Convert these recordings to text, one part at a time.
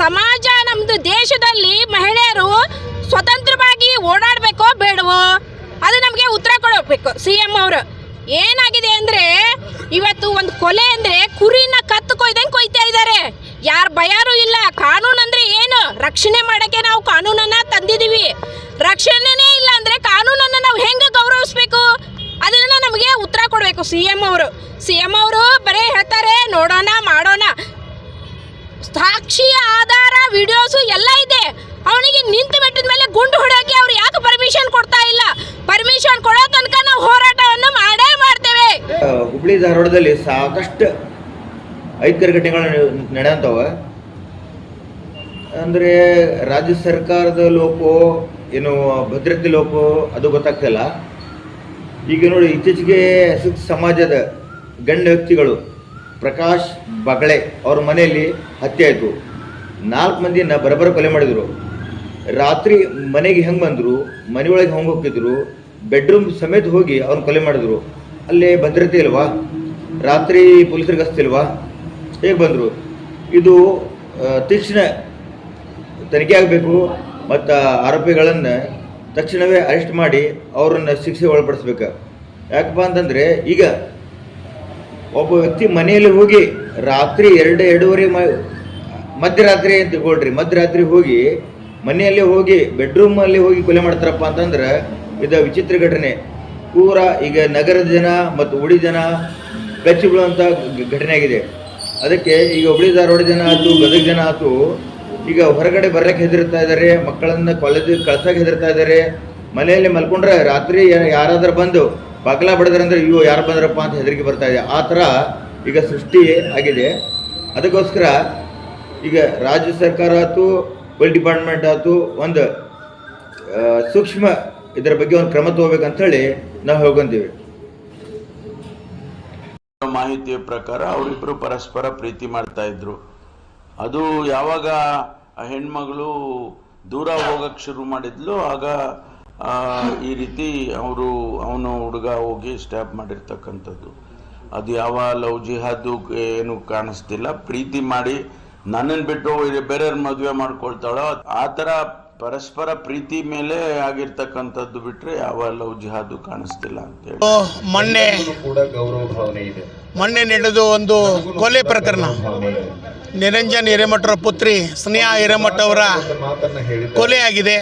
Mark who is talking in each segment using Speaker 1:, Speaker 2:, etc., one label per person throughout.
Speaker 1: ಸಮಾಜ ನಮ್ಮದು ದೇಶದಲ್ಲಿ ಮಹಿಳೆಯರು ಸ್ವತಂತ್ರವಾಗಿ ಓಡಾಡಬೇಕೋ ಬೇಡವೋ, ಅದು ನಮಗೆ ಉತ್ತರ ಕೊಡಬೇಕು ಸಿ ಎಂ ಅವರು. ಏನಾಗಿದೆ ಅಂದರೆ, ಇವತ್ತು ಒಂದು ಕೊಲೆ ಅಂದರೆ ಕುರಿನ ಕತ್ತು ಕೊಯ್ದಂಗೆ ಕೊಯ್ತಾ ಇದ್ದಾರೆ. ಯಾರ ಭಯಾರು ಇಲ್ಲ, ಕಾನೂನು ಅಂದರೆ ಏನು? ರಕ್ಷಣೆ ಮಾಡೋಕ್ಕೆ ನಾವು ಕಾನೂನನ್ನು ತಂದಿದ್ದೀವಿ. ರಕ್ಷಣೆನೇ ಇಲ್ಲ ಅಂದರೆ ಕಾನೂನನ್ನು ನಾವು ಹೆಂಗೆ ಗೌರವಿಸ್ಬೇಕು? ಅದನ್ನ ನಮಗೆ ಉತ್ತರ ಕೊಡಬೇಕು ಸಿ ಎಂ ಅವರು. ಸಿ ಎಂ ಅವರು ಬರೇ ಹೇಳ್ತಾರೆ, ನೋಡೋಣ, ಮಾಡೋಣ. ಸಾಕ್ಷಿ ಆಧಾರ ವಿಡಿಯೋಸು ಎಲ್ಲ ಇದೆ. ಅವನಿಗೆ ನಿಂತು ಬಿಟ್ಟಿದ ಮೇಲೆ ಗುಂಡು ಹೊಡೆಯೋಕೆ ಅವ್ರು ಯಾಕೆ ಪರ್ಮಿಷನ್ ಕೊಡ್ತಾ ಇಲ್ಲ? ಪರ್ಮಿಷನ್ ಕೊಡೋ ತನಕ ನಾವು ಹೋರಾಟವನ್ನು ಮಾಡೇ ಮಾಡ್ತೇವೆ.
Speaker 2: ಹುಬ್ಳಿ ಧಾರವಾಡದಲ್ಲಿ ಸಾಕಷ್ಟು ಐದು ಘಟನೆಗಳು ನಡೆಯಂತವ ಅಂದರೆ ರಾಜ್ಯ ಸರ್ಕಾರದ ಲೋಪೋ ಏನು ಭದ್ರತೆ ಲೋಪೋ ಅದು ಗೊತ್ತಾಗ್ತಿಲ್ಲ ಈಗ ನೋಡಿ ಇತ್ತೀಚೆಗೆ ಸಮಾಜದ ಗಣ್ಯ ವ್ಯಕ್ತಿಗಳು ಪ್ರಕಾಶ್ ಬಗಳೆ ಅವ್ರ ಮನೆಯಲ್ಲಿ ಹತ್ಯೆ ಆಯಿತು. ನಾಲ್ಕು ಮಂದಿನ ಬರಬರ ಕೊಲೆ ಮಾಡಿದರು. ರಾತ್ರಿ ಮನೆಗೆ ಹೆಂಗೆ ಬಂದರು ಮನೆಯೊಳಗೆ ಹೆಂಗೆ ಹೋಗ್ತಿದ್ರು, ಬೆಡ್ರೂಮ್ ಸಮೇತ ಹೋಗಿ ಅವ್ರನ್ನ ಕೊಲೆ ಮಾಡಿದ್ರು. ಅಲ್ಲೇ ಭದ್ರತೆ ಇಲ್ವಾ? ರಾತ್ರಿ ಪೊಲೀಸರಿಗೆ ಗಸ್ತಿಲ್ವಾ ಹೇಗೆ ಬಂದರು? ಇದು ತೀಕ್ಷ್ಣ ತನಿಖೆ ಆಗಬೇಕು ಮತ್ತು ಆರೋಪಿಗಳನ್ನು ತಕ್ಷಣವೇ ಅರೆಸ್ಟ್ ಮಾಡಿ ಅವರನ್ನು ಶಿಕ್ಷೆ ಒಳಪಡಿಸ್ಬೇಕು. ಯಾಕಪ್ಪ ಅಂತಂದರೆ, ಈಗ ಒಬ್ಬ ವ್ಯಕ್ತಿ ಮನೆಯಲ್ಲಿ ಹೋಗಿ ರಾತ್ರಿ ಎರಡು, ಎರಡೂವರೆ ಮ, ಮಧ್ಯರಾತ್ರಿ ಅಂತ ತಿಳ್ಕೊಳ್ರಿ ಮಧ್ಯರಾತ್ರಿ ಹೋಗಿ ಮನೆಯಲ್ಲೇ ಹೋಗಿ ಬೆಡ್ರೂಮಲ್ಲಿ ಹೋಗಿ ಕೊಲೆ ಮಾಡ್ತಾರಪ್ಪ ಅಂತಂದ್ರೆ ಇದು ವಿಚಿತ್ರ ಘಟನೆ. ಪೂರ ಈಗ ನಗರದ ಜನ ಮತ್ತು ಉಳಿ ಜನ ಬೆಚ್ಚಿ ಬೀಳುವಂಥ ಘಟನೆ ಆಗಿದೆ. ಅದಕ್ಕೆ ಈಗ ಉಳಿ ಧಾರವಾಡ ಜನ ಆಯಿತು, ಗದಗ ಜನ ಆಯ್ತು ಈಗ ಹೊರಗಡೆ ಬರ್ಲಿಕ್ಕೆ ಹೆದರ್ತಾ ಇದ್ದಾರೆ, ಮಕ್ಕಳನ್ನ ಕಾಲೇಜಿಗೆ ಕಳ್ಸಕ್ಕೆ ಹೆದರ್ತಾ ಇದ್ದಾರೆ. ಮನೆಯಲ್ಲಿ ಮಲ್ಕೊಂಡ್ರೆ ರಾತ್ರಿ ಯಾರಾದ್ರೂ ಬಂದು ಬಾಗ್ಲ ಬಡದ್ರಂದ್ರೆ ಇವು ಯಾರು ಬಂದ್ರಪ್ಪ? ಅಂತ ಹೆದರಿಕೆ ಬರ್ತಾ ಇದೆ. ಆ ಥರ ಈಗ ಸೃಷ್ಟಿ ಆಗಿದೆ. ಅದಕ್ಕೋಸ್ಕರ ಈಗ ರಾಜ್ಯ ಸರ್ಕಾರ ಆಯ್ತು ಪೊಲೀಸ್ ಡಿಪಾರ್ಟ್ಮೆಂಟ್ ಆಯ್ತು, ಒಂದು ಸೂಕ್ಷ್ಮ ಇದರ ಬಗ್ಗೆ ಒಂದು ಕ್ರಮ ತಗೋಬೇಕಂತೇಳಿ ನಾವು ಹೇಳ್ಕೊಂತೀವಿ
Speaker 3: ಮಾಹಿತಿಯ ಪ್ರಕಾರ ಅವರಿಬ್ಬರು ಪರಸ್ಪರ ಪ್ರೀತಿ ಮಾಡ್ತಾ ಇದ್ರು. ಅದು ಯಾವಾಗ ಆ ಹೆಣ್ಮಗಳು ದೂರ ಹೋಗಕ್ಕೆ ಶುರು ಮಾಡಿದ್ಲು, ಆಗ ಈ ರೀತಿ ಅವರು ಅವನು ಹುಡುಗ ಹೋಗಿ ಸ್ಟ್ಯಾಪ್ ಮಾಡಿರ್ತಕ್ಕಂಥದ್ದು. ಅದು ಯಾವ ಲವ್ ಜಿಹಾದು ಏನು ಕಾಣಿಸ್ತಿಲ್ಲ. ಪ್ರೀತಿ ಮಾಡಿ ನನ್ನನ್ನು ಬಿಟ್ಟು ಬೇರೆಯವ್ರ ಮದುವೆ ಮಾಡ್ಕೊಳ್ತಾಳೋ, ಆ ಥರ ಪರಸ್ಪರ ಪ್ರೀತಿ ಮೇಲೆ ಆಗಿರ್ತಕ್ಕಂಥದ್ದು ಬಿಟ್ರೆ ಯಾವ ಲವ್ ಜಿಹಾದು ಕಾಣಿಸ್ತಿಲ್ಲ ಅಂತೇಳಿ
Speaker 4: ಮೊನ್ನೆ
Speaker 5: ಕೂಡ ಗೌರವ ಭಾವನೆ ಇದೆ.
Speaker 4: ಮೊನ್ನೆ ನಡೆದು ಒಂದು ಕೊಲೆ ಪ್ರಕರಣ. ನಿರಂಜನ್ ಹಿರೇಮಠರ ಪುತ್ರಿ ಸ್ನೇಹಾ ಹಿರೇಮಠ ಅವರ
Speaker 5: ಕೊಲೆ ಆಗಿದೆ.
Speaker 4: ಕೊಲೆಯಾಗಿದೆ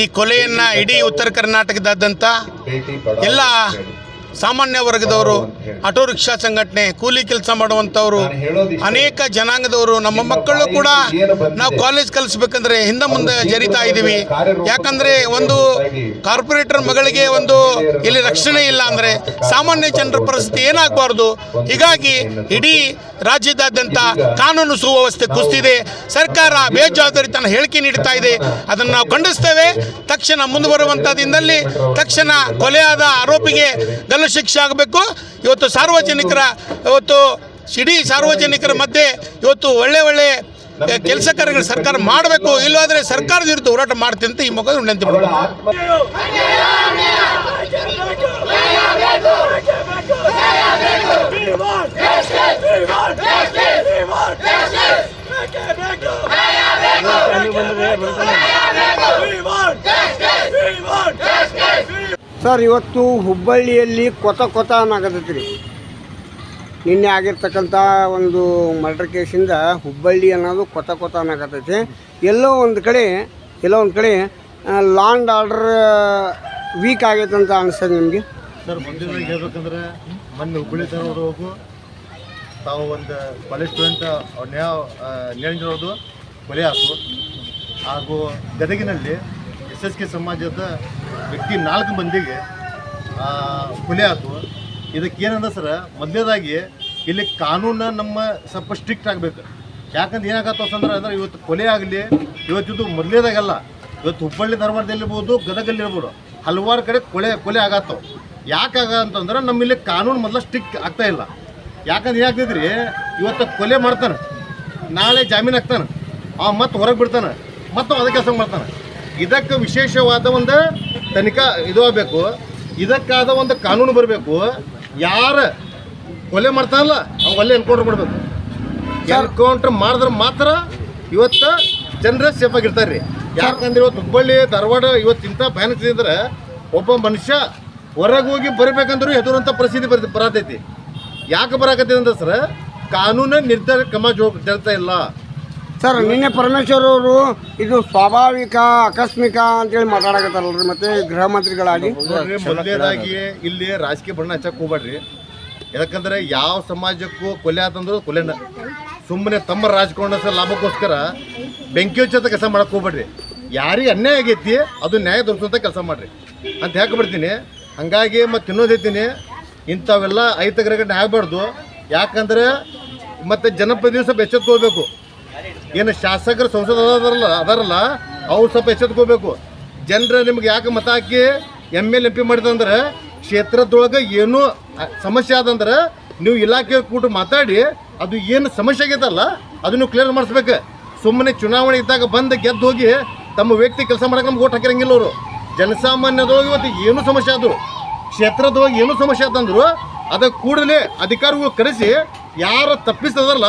Speaker 4: ಈ ಕೊಲೆಯನ್ನ ಇಡೀ ಉತ್ತರ ಕರ್ನಾಟಕದಾದ್ಯಂತ ಎಲ್ಲ ಸಾಮಾನ್ಯ ವರ್ಗದವರು ಆಟೋ ರಿಕ್ಷಾ ಸಂಘಟನೆ ಕೂಲಿ ಕೆಲಸ ಮಾಡುವಂಥವ್ರು ಅನೇಕ ಜನಾಂಗದವರು ನಮ್ಮ ಮಕ್ಕಳು ಕೂಡ ನಾವು ಕಾಲೇಜ್ ಕಲಿಸ್ಬೇಕಂದ್ರೆ ಹಿಂದೆ ಮುಂದೆ ಜರಿತಾ ಇದ್ದೀವಿ. ಯಾಕಂದ್ರೆ ಒಂದು ಕಾರ್ಪೊರೇಟರ್ ಮಗಳಿಗೆ ಒಂದು ಇಲ್ಲಿ ರಕ್ಷಣೆ ಇಲ್ಲ ಅಂದ್ರೆ ಸಾಮಾನ್ಯ ಜನರ ಪರಿಸ್ಥಿತಿ ಏನಾಗಬಾರ್ದು? ಹೀಗಾಗಿ ಇಡೀ ರಾಜ್ಯದಾದ್ಯಂತ ಕಾನೂನು ಸುವ್ಯವಸ್ಥೆ ಕುಸಿದಿದೆ ಸರ್ಕಾರ ಬೇಜವಾಬ್ದಾರಿತನ ಹೇಳಿಕೆ ನೀಡ್ತಾ ಇದೆ. ಅದನ್ನು ನಾವು ಖಂಡಿಸ್ತೇವೆ. ತಕ್ಷಣ ಮುಂದುವರುವಂಥ ದಿನದಲ್ಲಿ ತಕ್ಷಣ ಕೊಲೆಯಾದ ಆರೋಪಿಗೆ ಗಲ್ಲು ಶಿಕ್ಷೆ ಆಗಬೇಕು ಇವತ್ತು ಸಾರ್ವಜನಿಕರ ಇವತ್ತು ಇಡೀ ಸಾರ್ವಜನಿಕರ ಮಧ್ಯೆ ಇವತ್ತು ಒಳ್ಳೆ ಒಳ್ಳೆ ಕೆಲಸ ಕಾರ್ಯಗಳು ಸರ್ಕಾರ ಮಾಡಬೇಕು ಇಲ್ಲವಾದರೆ ಸರ್ಕಾರದ ವಿರುದ್ಧ ಹೋರಾಟ ಮಾಡ್ತೀನಿ ಅಂತ ಈ ಮುಖದ ವಿನಂತಿ
Speaker 6: ಸರ್, ಇವತ್ತು ಹುಬ್ಬಳ್ಳಿಯಲ್ಲಿ ಕೊತ ಕೊತ ಅನ್ನಕತ್ತೈತಿ ರೀ ನಿನ್ನೆ ಆಗಿರ್ತಕ್ಕಂಥ ಒಂದು ಮರ್ಡರ್ ಕೇಸಿಂದ ಹುಬ್ಬಳ್ಳಿ ಅನ್ನೋದು ಕೊತ ಕೊತ ಅನ್ನಾಗತ್ತೈತಿ ಎಲ್ಲೋ ಒಂದು ಕಡೆ, ಎಲ್ಲೋ ಒಂದು ಕಡೆ ಲಾಂಡ್ ಆರ್ಡರ್ ವೀಕ್ ಆಗೈತೆ ಅಂತ ಅನಿಸ್ತದೆ ನಿಮಗೆ?
Speaker 7: ಸರ್ ಬಂದಿರೋದು ಹೇಳ್ಬೇಕಂದ್ರೆ ಮೊನ್ನೆ ಹುಬ್ಬಳ್ಳಿ ಹೋಗು. ತಾವು ಒಂದು ಕಾಲೇಜ್ ಸ್ಟೂಡೆಂಟ್ ನೇಣಿರೋದು ಕೊಲೆ ಆಯ್ತು ಹಾಗೂ ಗದಗಿನಲ್ಲಿ ಎಸ್ ಎಸ್ ಕೆ ಸಮಾಜದ ವ್ಯಕ್ತಿ ನಾಲ್ಕು ಮಂದಿಗೆ ಕೊಲೆ ಆಯ್ತು ಇದಕ್ಕೆ ಸರ ಮೊದಲೇದಾಗಿ ಇಲ್ಲಿ ಕಾನೂನು ನಮ್ಮ ಸ್ವಲ್ಪ ಸ್ಟ್ರಿಕ್ಟ್ ಆಗಬೇಕು. ಯಾಕಂದ್ರೆ ಏನಾಗತ್ತೋ ಅಂದ್ರೆ ಅಂದ್ರೆ ಇವತ್ತು ಕೊಲೆ ಆಗಲಿ, ಇವತ್ತಿದ್ದು ಮೊದಲೇದಾಗಲ್ಲ ಇವತ್ತು ಹುಬ್ಬಳ್ಳಿ ಧಾರವಾಡದಲ್ಲಿರ್ಬೋದು ಗದಗಲ್ಲಿರ್ಬೋದು, ಹಲವಾರು ಕಡೆ ಕೊಲೆ ಕೊಲೆ ಆಗತ್ತೋ. ಯಾಕಾಗ ಅಂತಂದ್ರೆ ನಮ್ಮಲ್ಲಿ ಕಾನೂನು ಮೊದಲ ಸ್ಟ್ರಿಕ್ ಆಗ್ತಾ ಇಲ್ಲ. ಯಾಕಂದ್ರೆ ಏನಾಗ್ತಿದ್ರಿ ಇವತ್ತು ಕೊಲೆ ಮಾಡ್ತಾನೆ. ನಾಳೆ ಜಾಮೀನು ಹಾಕ್ತಾನೆ. ಅವ ಮತ್ತೆ ಹೊರಗೆ ಬಿಡ್ತಾನೆ. ಮತ್ತೆ ಅದೇ ಕೆಲಸ ಮಾಡ್ತಾನೆ. ಇದಕ್ಕೆ ವಿಶೇಷವಾದ ಒಂದು ತನಿಖಾ ಇದು ಆಗಬೇಕು. ಇದಕ್ಕಾದ ಒಂದು ಕಾನೂನು ಬರಬೇಕು. ಯಾರು ಕೊಲೆ ಮಾಡ್ತಾರಲ್ಲ ಅವ್ನು ಅಲ್ಲೇ ಎನ್ಕೌಂಟ್ರ್ ಮಾಡಬೇಕು. ಎನ್ಕೌಂಟ್ರ್ ಮಾಡಿದ್ರೆ ಮಾತ್ರ ಇವತ್ತು ಜನರ ಸೇಫ್ ಆಗಿರ್ತಾರೆ ರೀ ಯಾಕಂದ್ರೆ ಇವತ್ತು ಹುಬ್ಬಳ್ಳಿ ಧಾರವಾಡ ಇವತ್ತು ಇಂಥ ಭಯಾನಕ ಅಂದ್ರೆ ಒಬ್ಬ ಮನುಷ್ಯ ಹೊರಗೆ ಹೋಗಿ ಬರಬೇಕಂದ್ರೂ ಹೆದರುವಂಥ ಪರಿಸ್ಥಿತಿ ಬರ್ ಬರತೈತಿ. ಯಾಕೆ ಬರಾಕತ್ತಿ ಅಂದ್ರೆ ಸರ್ ಕಾನೂನು ನಿರ್ಧಾರ ಕ್ರಮ ಜೋ ಜರುಗ್ತಾ ಇಲ್ಲ.
Speaker 6: ಸರ್, ನಿನ್ನೆ ಪರಮೇಶ್ವರ್ ಅವರು ಇದು ಸ್ವಾಭಾವಿಕ, ಆಕಸ್ಮಿಕ ಅಂತೇಳಿ ಮಾತಾಡಕತ್ತಾರಲ್ರಿ, ಮತ್ತೆ ಗೃಹ ಮಂತ್ರಿಗಳಾಗಿ.
Speaker 7: ಮೊದಲನೇದಾಗಿ ಇಲ್ಲಿ ರಾಜಕೀಯ ಬಣ್ಣ ಹಚ್ಚಕ್ ಹೋಗ್ಬೇಡ್ರಿ. ಯಾಕಂದ್ರೆ ಯಾವ ಸಮಾಜಕ್ಕೂ ಕೊಲೆ ಆತಂದ್ರು ಕೊಲೆನ ಸುಮ್ಮನೆ ತಮ್ಮ ರಾಜಕಾರಣ ಲಾಭಕ್ಕೋಸ್ಕರ ಬೆಂಕಿ ಹಚ್ಚೋತ ಕೆಲಸ ಮಾಡಕ್ ಹೋಗ್ಬೇಡ್ರಿ. ಯಾರಿಗೆ ಅನ್ಯಾಯ ಆಗೈತಿ, ಅದು ನ್ಯಾಯ ದೊರಕಿಸುವಂತ ಕೆಲಸ ಮಾಡ್ರಿ. ಅಂತ ಯಾಕೆ ಬಿಡ್ತೀನಿ ಹಂಗಾಗಿ ಮತ್ತೆ ಇನ್ನೊಂದು ಹೇಳ್ತೀನಿ. ಇಂಥವೆಲ್ಲ ಐತಗರಗಟ್ಟೆ ಆಗಬಾರ್ದು. ಯಾಕಂದ್ರೆ ಮತ್ತೆ ಜನಪ್ರತಿನಿಧಿ ಸ್ವಲ್ಪ ಎಚ್ಚೆತ್ಕೋಬೇಕು ಏನು ಶಾಸಕರು ಸಂಸದ ಅದಾರಲ್ಲ ಅದಾರಲ್ಲ, ಅವ್ರು ಸ್ವಲ್ಪ ಎಚ್ಚೆತ್ಕೋಬೇಕು. ಜನರು ನಿಮ್ಗೆ ಯಾಕೆ ಮತ ಹಾಕಿ ಎಂ ಎಲ್ ಎಂ ಪಿ ಮಾಡಿದಂದ್ರೆ ಕ್ಷೇತ್ರದೊಳಗೆ ಏನೂ ಸಮಸ್ಯೆ ಆದಂದ್ರೆ ನೀವು ಇಲಾಖೆ ಕೂಟ ಮಾತಾಡಿ, ಅದು ಏನು ಸಮಸ್ಯೆ ಆಗೈತಲ್ಲ, ಅದನ್ನು ಕ್ಲಿಯರ್ ಮಾಡಿಸ್ಬೇಕು. ಸುಮ್ಮನೆ ಚುನಾವಣೆ ಇದ್ದಾಗ ಬಂದು ಗೆದ್ದು ಹೋಗಿ ತಮ್ಮ ವ್ಯಕ್ತಿ ಕೆಲಸ ಮಾಡೋಕೆ ನಮ್ಗೆ ಓಟ್ ಹಾಕಿರಂಗಿಲ್ಲ ಅವರು. ಜನಸಾಮಾನ್ಯದೊಳಗೆ ಇವತ್ತು ಏನು ಸಮಸ್ಯೆ ಆದರು. ಕ್ಷೇತ್ರದೊಳಗೆ ಏನು ಸಮಸ್ಯೆ ಆದಂದ್ರು ಅದಕ್ಕೆ ಕೂಡಲೇ ಅಧಿಕಾರಿಗಳು ಕರೆಸಿ, ಯಾರು ತಪ್ಪಿಸ್ತದಲ್ಲ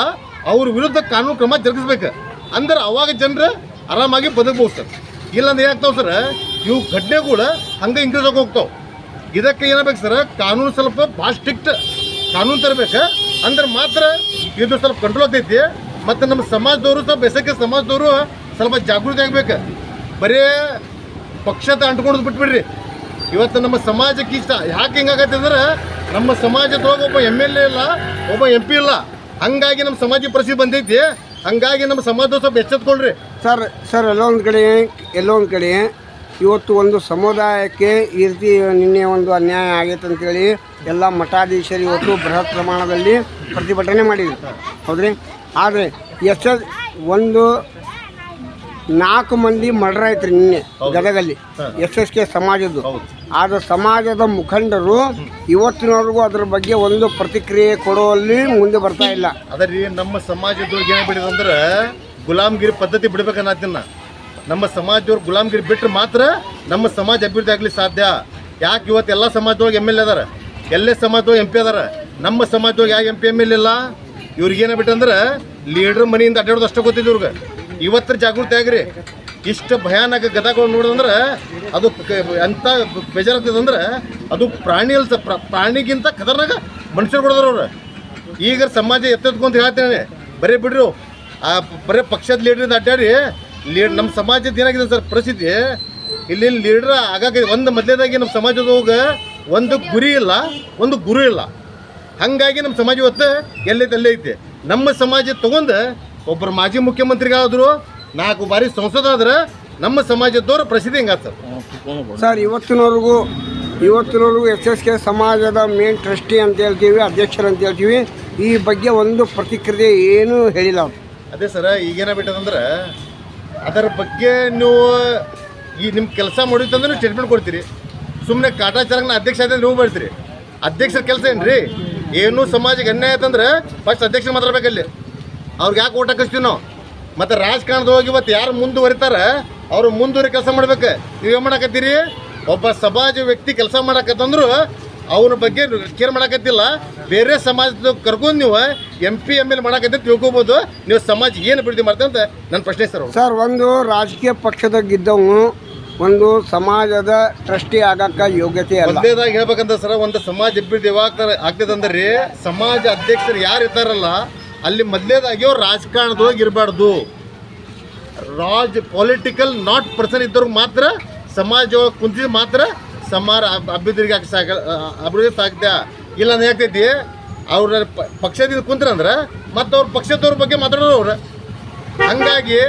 Speaker 7: ಅವ್ರ ವಿರುದ್ಧ ಕಾನೂನು ಕ್ರಮ ಜರುಗಿಸ್ಬೇಕು. ಅಂದ್ರೆ ಅವಾಗ ಜನರು ಆರಾಮಾಗಿ ಬದುಕಬಹುದು ಸರ್. ಇಲ್ಲಾಂದ್ರೆ ಏನಾಗ್ತಾವೆ ಸರ್? ಇವು ಘಟನೆಗಳು ಹಂಗೆ ಇಂಕ್ರೀಸ್ ಆಗಿ ಹೋಗ್ತಾವೆ. ಇದಕ್ಕೆ ಏನಾಗಬೇಕು ಸರ್? ಕಾನೂನು ಸ್ವಲ್ಪ ಭಾಳ ಸ್ಟ್ರಿಕ್ಟ್ ಕಾನೂನು ತರಬೇಕು. ಅಂದ್ರೆ ಮಾತ್ರ ಇದು ಸ್ವಲ್ಪ ಕಂಟ್ರೋಲ್ ಆಗ್ತೈತಿ. ಮತ್ತು ನಮ್ಮ ಸಮಾಜದವರು ಸ್ವಲ್ಪ ಎಸಕ್ಕೆ ಸಮಾಜದವರು ಸ್ವಲ್ಪ ಜಾಗೃತಿ ಆಗ್ಬೇಕು. ಬರೀ ಪಕ್ಷದ ಅಂಟ್ಕೊಂಡು ಬಿಟ್ಬಿಡ್ರಿ. ಇವತ್ತು ನಮ್ಮ ಸಮಾಜಕ್ಕೆ ಇಷ್ಟ. ಯಾಕೆ ಹಿಂಗಾಗತ್ತೆ ಅಂದ್ರೆ ನಮ್ಮ ಸಮಾಜದೊಳಗೆ ಒಬ್ಬ ಎಂ ಎಲ್ ಎ ಇಲ್ಲ, ಒಬ್ಬ ಎಂ ಪಿ ಇಲ್ಲ. ಹಂಗಾಗಿ ನಮ್ಮ ಸಮಾಜ ಪರಿಸ್ಥಿತಿ ಬಂದೈತಿ. ಹಂಗಾಗಿ ನಮ್ಮ ಸಮಾಜದ ಸ್ವಲ್ಪ ಎಚ್ಚೆತ್ಕೊಳ್ರಿ.
Speaker 6: ಸರ್ ಸರ್ ಎಲ್ಲೊಂದು ಕಡೆ ಎಲ್ಲೊಂದು ಕಡೆ ಇವತ್ತು ಒಂದು ಸಮುದಾಯಕ್ಕೆ ಈ ರೀತಿ ನಿನ್ನೆ ಒಂದು ಅನ್ಯಾಯ ಆಗೈತೆ ಅಂತೇಳಿ ಎಲ್ಲ ಮಠಾಧೀಶರು ಇವತ್ತು ಬೃಹತ್ ಪ್ರಮಾಣದಲ್ಲಿ ಪ್ರತಿಭಟನೆ ಮಾಡಿದ್ರು. ಹೌದ್ರಿ? ಆದರೆ ಎಷ್ಟ ಒಂದು ನಾಲ್ಕು ಮಂದಿ ಮರ್ಡರ್ ಆಯ್ತು ರೀ ನಿನ್ನೆ ಗದಗಲ್ಲಿ. ಎಸ್ ಎಸ್ ಕೆ ಸಮಾಜದ್ದು
Speaker 7: ಆದ್ರೆ
Speaker 6: ಆದ ಸಮಾಜದ ಮುಖಂಡರು ಇವತ್ತಿನವರೆಗೂ ಅದ್ರ ಬಗ್ಗೆ ಒಂದು ಪ್ರತಿಕ್ರಿಯೆ ಕೊಡುವಲ್ಲಿ ಮುಂದೆ ಬರ್ತಾ ಇಲ್ಲ.
Speaker 7: ಅದರಿ ನಮ್ಮ ಸಮಾಜದೊಳಗೆ ಏನೇ ಬಿಡಿದಂದ್ರೆ ಗುಲಾಮ್ಗಿರಿ ಪದ್ಧತಿ ಬಿಡ್ಬೇಕನ್ನತ್ತಿನ ನಮ್ಮ ಸಮಾಜದವ್ರು ಗುಲಾಮ್ಗಿರಿ ಬಿಟ್ಟರೆ ಮಾತ್ರ ನಮ್ಮ ಸಮಾಜ ಅಭಿವೃದ್ಧಿ ಆಗ್ಲಿಕ್ಕೆ ಸಾಧ್ಯ. ಯಾಕೆ ಇವತ್ತು ಎಲ್ಲ ಸಮಾಜದೊಳಗೆ ಎಂ ಎಲ್ ಎ ಅದಾರ? ಎಲ್ಲೇ ಸಮಾಜದೊಳಗೆ ಎಂ ಪಿ ಅದಾರ? ನಮ್ಮ ಸಮಾಜದೊಳಗೆ ಯಾಕೆ ಎಂ ಪಿ ಎಂ ಎಲ್ ಇಲ್ಲ? ಇವ್ರಿಗೆ ಏನೇ ಬಿಟ್ಟಂದ್ರೆ ಲೀಡ್ರ್ ಮನೆಯಿಂದ ಅಡ್ಡಾಡೋದು ಅಷ್ಟೇ ಗೊತ್ತಿದ್ದು ಇವ್ರಿಗೆ. ಇವತ್ತರ ಜಾಗೃತಿ ಆಗ್ರಿ. ಇಷ್ಟು ಭಯಾನಕ ಗದಗಳು ನೋಡಿದ್ರೆ ಅದು ಎಂಥ ಬೇಜಾರಾಗ್ತದಂದ್ರೆ ಅದು ಪ್ರಾಣಿ ಅಲ್ಸ ಪ್ರ- ಪ್ರಾಣಿಗಿಂತ ಕದರ್ನಾಗ ಮನುಷ್ಯರು ಕೊಡೋದ್ರ ಅವ್ರು. ಈಗ ಸಮಾಜ ಎತ್ತೆತ್ಕೊಂತ ಹೇಳ್ತೇನೆ ಬರೀ ಬಿಡ್ರಿ, ಆ ಬರೀ ಪಕ್ಷದ ಲೀಡ್ರಿಂದ ಅಡ್ಡಾಡಿ ಲೀಡ್ ನಮ್ಮ ಸಮಾಜದ ಏನಾಗಿದೆ ಸರ್ ಪರಿಸ್ಥಿತಿ? ಇಲ್ಲಿ ಲೀಡ್ರ್ ಆಗಾಗ ಒಂದು ಮೊದಲೇದಾಗಿ ನಮ್ಮ ಸಮಾಜದೊಳಗೆ ಒಂದು ಗುರಿ ಇಲ್ಲ, ಒಂದು ಗುರು ಇಲ್ಲ. ಹಾಗಾಗಿ ನಮ್ಮ ಸಮಾಜ ಇವತ್ತು ಎಲ್ಲೈತೆ ಅಲ್ಲೇ ಐತೆ. ನಮ್ಮ ಸಮಾಜ ತಗೊಂಡು ಒಬ್ಬರು ಮಾಜಿ ಮುಖ್ಯಮಂತ್ರಿಗಳಾದ್ರು ನಾಲ್ಕು ಬಾರಿ ಸಂಸದ ಆದ್ರೆ ನಮ್ಮ ಸಮಾಜದವರು ಪ್ರಸಿದ್ಧಿ ಹೆಂಗಾತ ಸರ್
Speaker 6: ಸರ್ ಇವತ್ತಿನವರೆಗೂ ಇವತ್ತಿನವರೆಗೂ ಎಸ್ ಎಸ್ ಕೆ ಸಮಾಜದ ಮೇನ್ ಟ್ರಸ್ಟಿ ಅಂತ ಹೇಳ್ತೀವಿ ಅಧ್ಯಕ್ಷರು ಅಂತ ಹೇಳ್ತೀವಿ. ಈ ಬಗ್ಗೆ ಒಂದು ಪ್ರತಿಕ್ರಿಯೆ ಏನೂ ಹೇಳಿಲ್ಲ ಅವ್ರು.
Speaker 7: ಅದೇ ಸರ ಈಗೇನ ಬಿಟ್ಟದಂದ್ರೆ ಅದರ ಬಗ್ಗೆ ನೀವು ಈ ನಿಮ್ಮ ಕೆಲಸ ಮಾಡಿತ್ತಂದ್ರೆ ನೀವು ಸ್ಟೇಟ್ಮೆಂಟ್ ಕೊಡ್ತೀರಿ. ಸುಮ್ಮನೆ ಕಾಟಾಚಾರನ ಅಧ್ಯಕ್ಷ ಆದ್ರೆ ನೀವು ಬರ್ತೀರಿ ಅಧ್ಯಕ್ಷರ ಕೆಲಸ ಏನು ರೀ ಏನು ಸಮಾಜಕ್ಕೆ ಅನ್ಯಾಯ ಆಯ್ತಂದ್ರೆ ಫಸ್ಟ್ ಅಧ್ಯಕ್ಷರು ಮಾತಾಡ್ಬೇಕಲ್ಲಿ. ಅವ್ರಿಗೆ ಯಾಕೆ ಓಟ್ ಹಾಕಿಸ್ತೀವಿ ನಾವು ಮತ್ತು ಹೋಗಿ ಇವತ್ತು ಯಾರು ಮುಂದುವರಿತಾರೆ? ಅವರು ಮುಂದುವರಿ ಕೆಲಸ ಮಾಡ್ಬೇಕು. ನೀವೇನು ಮಾಡಕತ್ತೀರಿ? ಒಬ್ಬ ಸಮಾಜ ವ್ಯಕ್ತಿ ಕೆಲಸ ಮಾಡಕತ್ತಂದ್ರು ಅವ್ರ ಬಗ್ಗೆ ಕೇರ್ ಮಾಡಕತ್ತಿಲ್ಲ. ಬೇರೆ ಸಮಾಜದ ಕರ್ಕೊಂಡು ನೀವು ಎಂ ಪಿ ಎಂ ಎಲ್ ಮಾಡಕತ್ತೆ ತಿಳ್ಕೊಬೋದು. ನೀವು ಸಮಾಜ ಏನು ಅಭಿವೃದ್ಧಿ ಮಾಡ್ತಾರೆ ಅಂತ ನನ್ನ ಪ್ರಶ್ನೆ ಸರ್.
Speaker 6: ಸರ್ ಒಂದು ರಾಜಕೀಯ ಪಕ್ಷದ ಗಿದ್ದವನು ಒಂದು ಸಮಾಜದ ಟ್ರಸ್ಟಿ ಆಗಕ್ಕ ಯೋಗ್ಯತೆ
Speaker 7: ಹೇಳ್ಬೇಕಂತ ಸರ್ ಒಂದು ಸಮಾಜ ಅಭಿವೃದ್ಧಿ ಆಗ್ತದಂದ್ರಿ ಆಗ್ತದೆ ಅಂದ್ರೆ ಸಮಾಜ ಅಧ್ಯಕ್ಷರು ಯಾರು ಇರ್ತಾರಲ್ಲ ಅಲ್ಲಿ ಮೊದಲೇದಾಗಿ ಅವ್ರು ರಾಜಕಾರಣದೊಳಗೆ ಇರಬಾರ್ದು. ರಾಜ್ ಪೊಲಿಟಿಕಲ್ ನಾಟ್ ಪರ್ಸನ್ ಇದ್ದವ್ರಿಗೆ ಮಾತ್ರ ಸಮಾಜ ಒಳಗೆ ಕುಂತಿದ್ ಮಾತ್ರ ಸಮಾರ ಅಭ್ಯರ್ಥಿಗೆ ಹಾಕಿ ಸಾಕ ಅಭಿವೃದ್ಧಿ ಸಾಕ್ತ. ಇಲ್ಲ ಅಂದ್ರೆ ಯಾಕೈತಿ ಅವ್ರ ಪಕ್ಷದಿಂದ ಕುಂತ್ರಂದ್ರೆ ಮತ್ತು ಅವ್ರ ಪಕ್ಷದವ್ರ ಬಗ್ಗೆ ಮಾತಾಡೋರು ಅವ್ರು. ಹಂಗಾಗಿ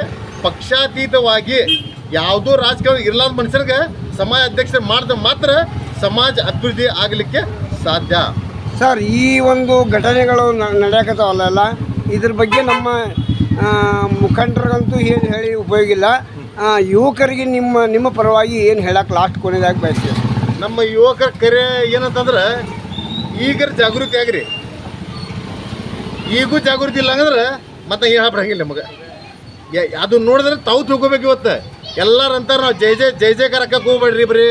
Speaker 7: ಪಕ್ಷಾತೀತವಾಗಿ ಯಾವುದೋ ರಾಜಕಾರಣ ಇರ್ಲಾದ ಮನುಷ್ಯರಿಗೆ ಸಮಾಜ ಅಧ್ಯಕ್ಷರು ಮಾಡಿದ ಮಾತ್ರ ಸಮಾಜ ಅಭಿವೃದ್ಧಿ ಆಗಲಿಕ್ಕೆ ಸಾಧ್ಯ.
Speaker 6: ಸರ್, ಈ ಒಂದು ಘಟನೆಗಳು ನಡೆಯಕತ್ತಾವಲ್ಲ ಇದ್ರ ಬಗ್ಗೆ ನಮ್ಮ ಮುಖಂಡರಿಗಂತೂ ಏನು ಹೇಳಿ ಉಪಯೋಗಿಲ್ಲ ಯುವಕರಿಗೆ ನಿಮ್ಮ ನಿಮ್ಮ ಪರವಾಗಿ ಏನು ಹೇಳಕ್ಕೆ ಲಾಸ್ಟ್ ಕೊನೆಯದಾಗಿ ಬಯಸ್ತೀವಿ
Speaker 7: ನಮ್ಮ ಯುವಕರ ಕರೆ ಏನಂತಂದ್ರೆ ಈಗ ಜಾಗೃತಿ ಆಗ್ರಿ. ಈಗೂ ಜಾಗೃತಿ ಇಲ್ಲ ಅಂದ್ರೆ ಮತ್ತೆ ಏನು ಬರಂಗಿಲ್ಲ ನಮಗೆ. ಅದು ನೋಡಿದ್ರೆ ತಾವು ತಿಳ್ಕೊಬೇಕು ಇವತ್ತು. ಎಲ್ಲರೂ ಅಂತಾರೆ ನಾವು ಜೈ ಜೈ ಜೈ ಜೈಕಾರ ಹಾಕಕ್ಕೆ ಹೋಗ್ಬೇಡ್ರಿ ಬರೀ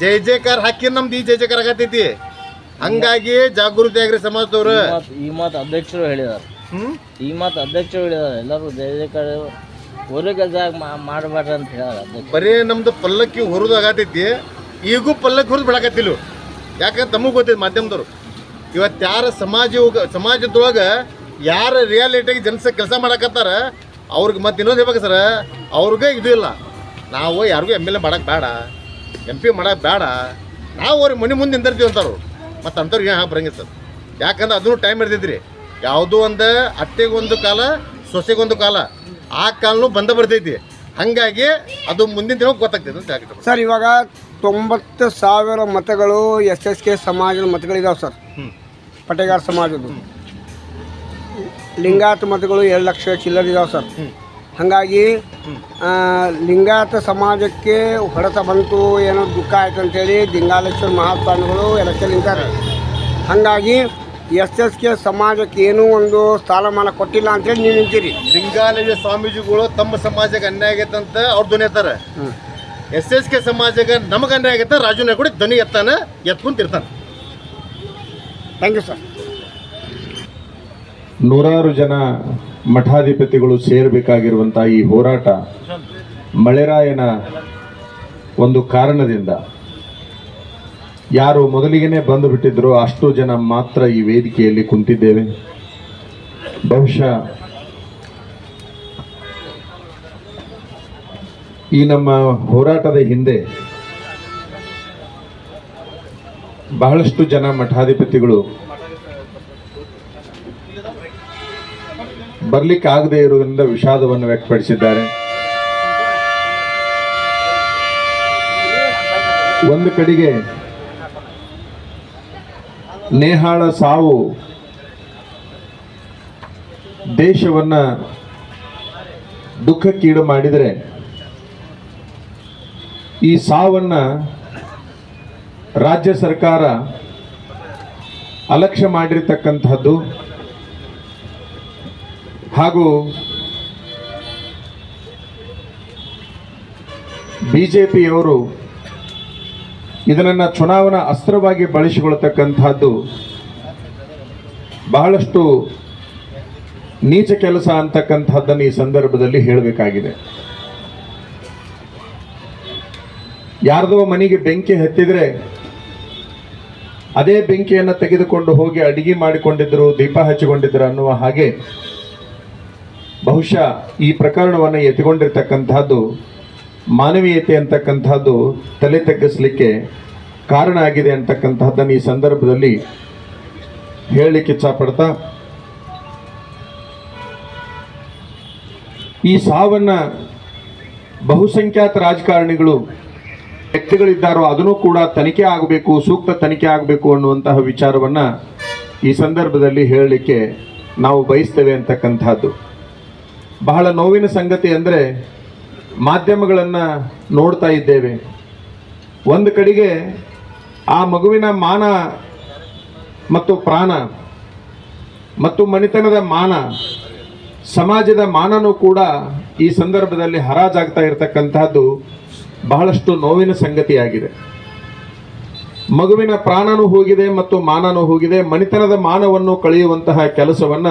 Speaker 7: ಜೈ ಜೈಕಾರ ಹಾಕಿ ನಮ್ದು ಈ ಜೈ ಜೈಕಾರ ಆಗತೈತಿ. ಹಂಗಾಗಿ ಜಾಗೃತಿ ಆಗ್ರಿ ಸಮಾಜದವ್ರು.
Speaker 8: ಈ ಮಾತು ಅಧ್ಯಕ್ಷರು ಹೇಳಿದಾರೆ.
Speaker 7: ಹ್ಮ್?
Speaker 8: ಈ ಮಾತು ಅಧ್ಯಕ್ಷರು ಹೇಳಿದಾರೆ. ಎಲ್ಲರೂ ದಯವಿಟ್ಟು ಊರಿಗೆ ಜಾಗ ಮಾಡಬೇಡ್ರಿ ಅಂತ ಅಧ್ಯಕ್ಷ
Speaker 7: ಬರೀ ನಮ್ದು ಪಲ್ಲಕ್ಕಿ ಹುರಿದು ಆಗತೈತಿ. ಈಗೂ ಪಲ್ಲಕ್ಕಿ ಹುರಿದು ಬಿಡಕತ್ತಿಲ್ಲ ಯಾಕಂದ್ರೆ ತಮಗೆ ಗೊತ್ತೈತಿ ಮಾಧ್ಯಮದವ್ರು. ಇವತ್ತು ಯಾರ ಸಮಾಜ ಸಮಾಜದೊಳಗೆ ಯಾರ ರಿಯಾಲಿಟಿಗೆ ಜನಸ ಕೆಲಸ ಮಾಡಕತ್ತಾರ ಅವ್ರಿಗೆ ಮತ್ತೆ ಇನ್ನೊಂದು ಹೇಳ್ಬೇಕು ಸರ್ ಅವ್ರಿಗೆ ಇದು ಇಲ್ಲ. ನಾವು ಯಾರಿಗೂ ಎಂ ಎಲ್ ಎ ಮಾಡಕ್ಕೆ ಬೇಡ ಎಂ ಪಿ ಮಾಡಕ್ಕೆ ಬೇಡ ನಾವು ಅವ್ರಿಗೆ ಮನೆ ಮುಂದೆ ನಿಂದಿರ್ತೀವಿ ಅಂತಾರು ಮತ್ತು ಅಂಥವ್ರಿಗೆ ಬರಂಗಿಲ್ಲ ಸರ್. ಯಾಕಂದ್ರೆ ಅದನ್ನು ಟೈಮ್ ಇರ್ತೈತ್ರಿ ಯಾವುದೋ ಒಂದು ಅತ್ತೆಗೊಂದು ಕಾಲ ಸೊಸೆಗೊಂದು ಕಾಲ ಆ ಕಾಲನೂ ಬಂದ ಬರ್ತೈತಿ. ಹಾಗಾಗಿ ಅದು ಮುಂದಿನ ದಿನ ಗೊತ್ತಾಗ್ತದೆ ಅಂತ
Speaker 6: ಸರ್. ಇವಾಗ ತೊಂಬತ್ತು ಸಾವಿರ ಮತಗಳು ಎಸ್ ಎಸ್ ಕೆ ಸಮಾಜದ ಮತಗಳಿದಾವೆ ಸರ್. ಪಟೇಗಾರ ಸಮಾಜದ ಸಮಾಜದ್ದು. ಲಿಂಗಾಯತ ಮತಗಳು ಎರಡು ಲಕ್ಷ ಚಿಲ್ಲರ್ ಇದಾವೆ ಸರ್. ಹಾಗಾಗಿ ಲಿಂಗಾಯತ ಸಮಾಜಕ್ಕೆ ಹೊಡೆತ ಬಂತು ಏನೋ ದುಃಖ ಆಯ್ತು ಅಂತೇಳಿ ದಿಂಗಾಲೇಶ್ವರ ಮಹಾಸ್ವಾಮಿಗಳು ಎಲೆಕ್ಷನ್ ನಿಂತಾರೆ. ಹಾಗಾಗಿ ಎಸ್ ಎಸ್ ಕೆ ಸಮಾಜಕ್ಕೆ ಏನೂ ಒಂದು ಸ್ಥಾನಮಾನ ಕೊಟ್ಟಿಲ್ಲ ಅಂತೇಳಿ ನೀವು ನಿಂತೀರಿ.
Speaker 7: ಲಿಂಗಾಲಯ ಸ್ವಾಮೀಜಿಗಳು ತಮ್ಮ ಸಮಾಜಕ್ಕೆ ಅನ್ಯಾಯ ಆಗೈತೆ ಅಂತ ಅವ್ರು ಧ್ವನಿ ಎತ್ತಾರೆ. ಎಸ್ ಎಸ್ ಕೆ ಸಮಾಜಕ್ಕೆ ನಮಗೆ ಅನ್ಯಾಯ ಆಗೈತೆ ರಾಜು ಕೂಡ ಧ್ವನಿ ಎತ್ತಾನೆ ಎತ್ಕೊಂತಿರ್ತಾನೆ
Speaker 6: ಥ್ಯಾಂಕ್ ಯು ಸರ್.
Speaker 5: ನೂರಾರು ಜನ ಮಠಾಧಿಪತಿಗಳು ಸೇರಬೇಕಾಗಿರುವಂಥ ಈ ಹೋರಾಟ ಮಳೆರಾಯನ ಒಂದು ಕಾರಣದಿಂದ. ಯಾರು ಮೊದಲಿಗೆನೆ ಬಂದು ಬಿಟ್ಟಿದ್ರು ಅಷ್ಟು ಜನ ಮಾತ್ರ ಈ ವೇದಿಕೆಯಲ್ಲಿ ಕುಂತಿದ್ದೇವೆ. ಬಹುಶಃ ಈ ನಮ್ಮ ಹೋರಾಟದ ಹಿಂದೆ ಬಹಳಷ್ಟು ಜನ ಮಠಾಧಿಪತಿಗಳು ಬರ್ಲಿಕ್ಕೆ ಆಗದೆ ಇರುವುದರಿಂದ ವಿಷಾದವನ್ನು ವ್ಯಕ್ತಪಡಿಸಿದ್ದಾರೆ. ಒಂದು ಕಡೆಗೆ ನೇಹಾಳ ಸಾವು ದೇಶವನ್ನ ದುಃಖಕ್ಕೀಡು ಮಾಡಿದರೆ ಈ ಸಾವನ್ನ ರಾಜ್ಯ ಸರ್ಕಾರ ಅಲಕ್ಷ್ಯ ಮಾಡಿರ್ತಕ್ಕಂಥದ್ದು ಹಾಗೂ ಬಿಜೆಪಿಯವರು ಇದನ್ನು ಚುನಾವಣಾ ಅಸ್ತ್ರವಾಗಿ ಬಳಸಿಕೊಳ್ತಕ್ಕಂಥದ್ದು ಬಹಳಷ್ಟು ನೀಚ ಕೆಲಸ ಅಂತಕ್ಕಂಥದ್ದನ್ನು ಈ ಸಂದರ್ಭದಲ್ಲಿ ಹೇಳಬೇಕಾಗಿದೆ. ಯಾರದೋ ಮನೆಗೆ ಬೆಂಕಿ ಹತ್ತಿದರೆ ಅದೇ ಬೆಂಕಿಯನ್ನು ತೆಗೆದುಕೊಂಡು ಹೋಗಿ ಅಡಿಗೆ ಮಾಡಿಕೊಂಡಿದ್ದರು ದೀಪ ಹಚ್ಚಿಕೊಂಡಿದ್ದರು ಅನ್ನುವ ಹಾಗೆ ಬಹುಶಃ ಈ ಪ್ರಕರಣವನ್ನು ಎತ್ತಿಕೊಂಡಿರ್ತಕ್ಕಂಥದ್ದು ಮಾನವೀಯತೆ ಅಂತಕ್ಕಂಥದ್ದು ತಲೆ ತಗ್ಗಿಸಲಿಕ್ಕೆ ಕಾರಣ ಆಗಿದೆ ಅಂತಕ್ಕಂಥದ್ದನ್ನು ಈ ಸಂದರ್ಭದಲ್ಲಿ ಹೇಳಲಿಕ್ಕೆ ಇಚ್ಛಪಡ್ತಾ, ಈ ಸಾವನ್ನು ಬಹುಸಂಖ್ಯಾತ ರಾಜಕಾರಣಿಗಳು ವ್ಯಕ್ತಿಗಳಿದ್ದಾರೋ ಅದನ್ನು ಕೂಡ ತನಿಖೆ ಆಗಬೇಕು, ಸೂಕ್ತ ತನಿಖೆ ಆಗಬೇಕು ಅನ್ನುವಂತಹ ವಿಚಾರವನ್ನು ಈ ಸಂದರ್ಭದಲ್ಲಿ ಹೇಳಲಿಕ್ಕೆ ನಾವು ಬಯಸ್ತೇವೆ ಅಂತಕ್ಕಂಥದ್ದು ಬಹಳ ನೋವಿನ ಸಂಗತಿ ಅಂದರೆ ಮಾಧ್ಯಮಗಳನ್ನು ನೋಡ್ತಾ ಇದ್ದೇವೆ. ಒಂದು ಕಡೆಗೆ ಆ ಮಗುವಿನ ಮಾನ ಮತ್ತು ಪ್ರಾಣ ಮತ್ತು ಮನಿತನದ ಮಾನ, ಸಮಾಜದ ಮಾನನೂ ಕೂಡ ಈ ಸಂದರ್ಭದಲ್ಲಿ ಹರಾಜಾಗ್ತಾ ಇರತಕ್ಕಂತಹದ್ದು ಬಹಳಷ್ಟು ನೋವಿನ ಸಂಗತಿಯಾಗಿದೆ. ಮಗುವಿನ ಪ್ರಾಣನೂ ಹೋಗಿದೆ ಮತ್ತು ಮಾನನೂ ಹೋಗಿದೆ. ಮನಿತನದ ಮಾನವನ್ನು ಕಳೆಯುವಂತಹ ಕೆಲಸವನ್ನ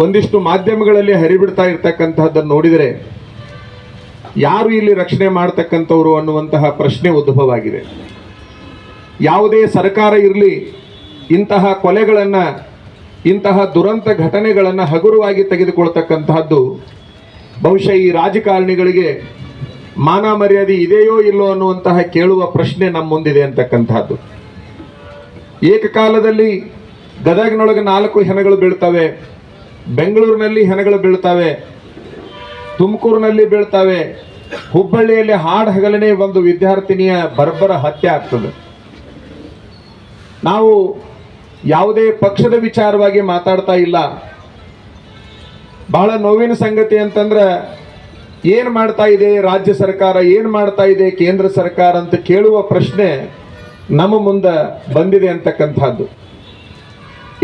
Speaker 5: ಒಂದಿಷ್ಟು ಮಾಧ್ಯಮಗಳಲ್ಲಿ ಹರಿಬಿಡ್ತಾ ಇರ್ತಕ್ಕಂತಹದ್ದನ್ನು ನೋಡಿದರೆ ಯಾರು ಇಲ್ಲಿ ರಕ್ಷಣೆ ಮಾಡ್ತಕ್ಕಂಥವ್ರು ಅನ್ನುವಂತಹ ಪ್ರಶ್ನೆ ಉದ್ಭವವಾಗಿದೆ. ಯಾವುದೇ ಸರ್ಕಾರ ಇರಲಿ, ಇಂತಹ ಕೊಲೆಗಳನ್ನು, ಇಂತಹ ದುರಂತ ಘಟನೆಗಳನ್ನು ಹಗುರವಾಗಿ ತೆಗೆದುಕೊಳ್ತಕ್ಕಂತಹದ್ದು ಬಹುಶಃ ಈ ರಾಜಕಾರಣಿಗಳಿಗೆ ಮಾನ ಮರ್ಯಾದೆ ಇದೆಯೋ ಇಲ್ಲೋ ಅನ್ನುವಂತಹ ಕೇಳುವ ಪ್ರಶ್ನೆ ನಮ್ಮ ಮುಂದಿದೆ ಅಂತಕ್ಕಂಥದ್ದು ಏಕಕಾಲದಲ್ಲಿ ಗದಗಿನೊಳಗೆ ನಾಲ್ಕು ಹೆಣಗಳು ಬೀಳ್ತವೆ. ಬೆಂಗಳೂರಿನಲ್ಲಿ ಹೆಣಗಳು ಬೀಳ್ತವೆ, ತುಮಕೂರಿನಲ್ಲಿ ಬೀಳ್ತವೆ, ಹುಬ್ಬಳ್ಳಿಯಲ್ಲಿ ಹಾಡು ಹಗಲನೆ ಒಂದು ವಿದ್ಯಾರ್ಥಿನಿಯ ಬರ್ಬರ ಹತ್ಯೆ ಆಗ್ತದೆ. ನಾವು ಯಾವುದೇ ಪಕ್ಷದ ವಿಚಾರವಾಗಿ ಮಾತಾಡ್ತಾ ಇಲ್ಲ. ಬಹಳ ನೋವಿನ ಸಂಗತಿ ಅಂತಂದ್ರೆ, ಏನು ಮಾಡ್ತಾ ಇದೆ, ರಾಜ್ಯ ಸರ್ಕಾರ ಏನು ಮಾಡ್ತಾ ಇದೆ, ಕೇಂದ್ರ ಸರ್ಕಾರ ಅಂತ ಕೇಳುವ ಪ್ರಶ್ನೆ ನಮ್ಮ ಮುಂದೆ ಬಂದಿದೆ ಅಂತಕ್ಕಂಥದ್ದು.